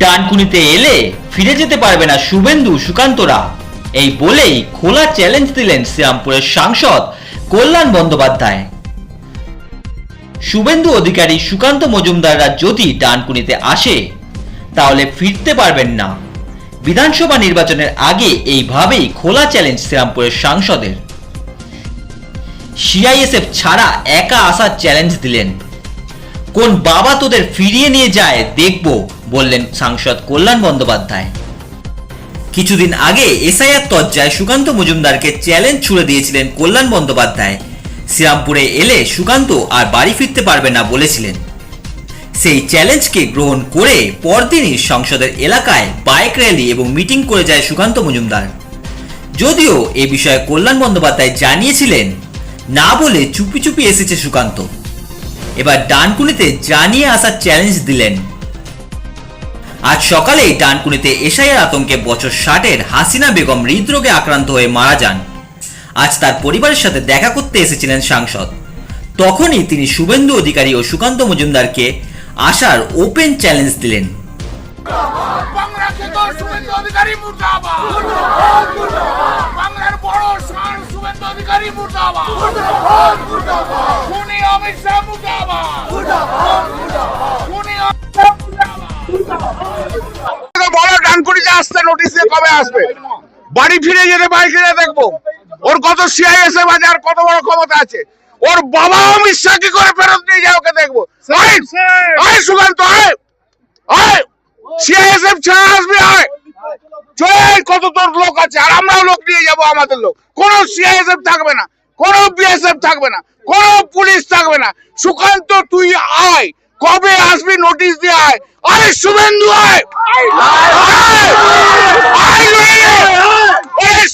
ডানকুনিতে এলে ফিরে যেতে পারবে না শুভেন্দু সুকান্তরা। এই বলেই খোলা চ্যালেঞ্জ দিলেন শ্রীরামপুরের সাংসদ কল্যাণ বন্দ্যোপাধ্যায়। শুভেন্দু অধিকারী সুকান্ত মজুমদাররা যদি ডানকুনিতে আসে, তাহলে ফিরতে পারবেন না। বিধানসভা নির্বাচনের আগে এইভাবেই খোলা চ্যালেঞ্জ শ্রীরামপুরের সাংসদের। সিআইএসএফ ছাড়া একা আসার চ্যালেঞ্জ দিলেন। কোন বাবা তোদের ফিরিয়ে নিয়ে যায় দেখব, বললেন সাংসদ কল্যাণ বন্দ্যোপাধ্যায়। কিছুদিন আগে এসআইআর তজ্জায় সুকান্ত মজুমদারকে চ্যালেঞ্জ ছুড়ে দিয়েছিলেন কল্যাণ বন্দ্যোপাধ্যায়। শ্রীরামপুরে এলে সুকান্ত আর বাড়ি ফিরতে পারবে না বলেছিলেন। সেই চ্যালেঞ্জকে গ্রহণ করে পরদিনই সংসদের এলাকায় বাইক র্যালি এবং মিটিং করে যায় সুকান্ত মজুমদার। যদিও এ বিষয়ে কল্যাণ বন্দ্যোপাধ্যায় জানিয়েছিলেন, না বলে চুপি চুপি এসেছে সুকান্ত। এবার ডানকুনিতে জানিয়ে আসার চ্যালেঞ্জ দিলেন। আজ সকালে ডানকুনিতে এশাইয়ের আতঙ্কে বছর ষাটের হাসিনা বেগম হৃদরোগে আক্রান্ত হয়ে মারা যান। আজ তার পরিবারের সাথে দেখা করতে এসেছিলেন সাংসদ। তখনই তিনি শুভেন্দু অধিকারী ও সুকান্ত মজুমদারকে আসার ওপেন চ্যালেঞ্জ দিলেন। বড় ডানকুড়িতে আসতে নোটিশ দিয়ে কবে আসবে? বাড়ি ফিরে যেতে বাড়ি ফিরে দেখব। ওর কত সিআইএসএফ আছে আর কত বড় ক্ষমতা আছে। ওর বাবা অমিত শাহ কি করে ফেরত নিয়ে যায় ওকে দেখব। আয় সুকান্ত আয় আয়। সিআইএসএফ ছাড়া আসবে আয়। চল কত তোর লোক আছে আর আমরাও লোক নিয়ে যাব আমাদের লোক। কোন সিআইএসএফ থাকবে না। কোন বিএসএফ থাকবে না কোন পুলিশ থাকবে না। সুকান্ত তুই আয়। কবে আসবি নোটিশ দিয়ে আয়। আরে শুভেন্দু আয়।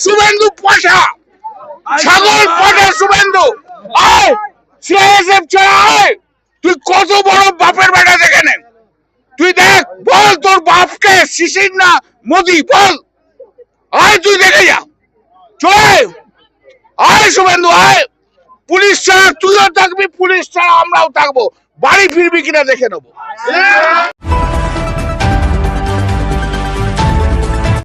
শুভেন্দু পশা ছাগল পটে শুভেন্দু। আয়। সিআইএসএফ ছাড়া আয়। তুই কত বড় বাপের বেটা দেখে নে। তুই দেখ বল তোর বাপকে শিশির না মোদি বল। আয় তুই দেখে যা। চলে। আয় শুভেন্দু আয় পুলিশ ছাড়া তুইও থাকবি, পুলিশ ছাড়া আমরাও থাকব। বাড়ি ফিরবি কিনা দেখে নেব।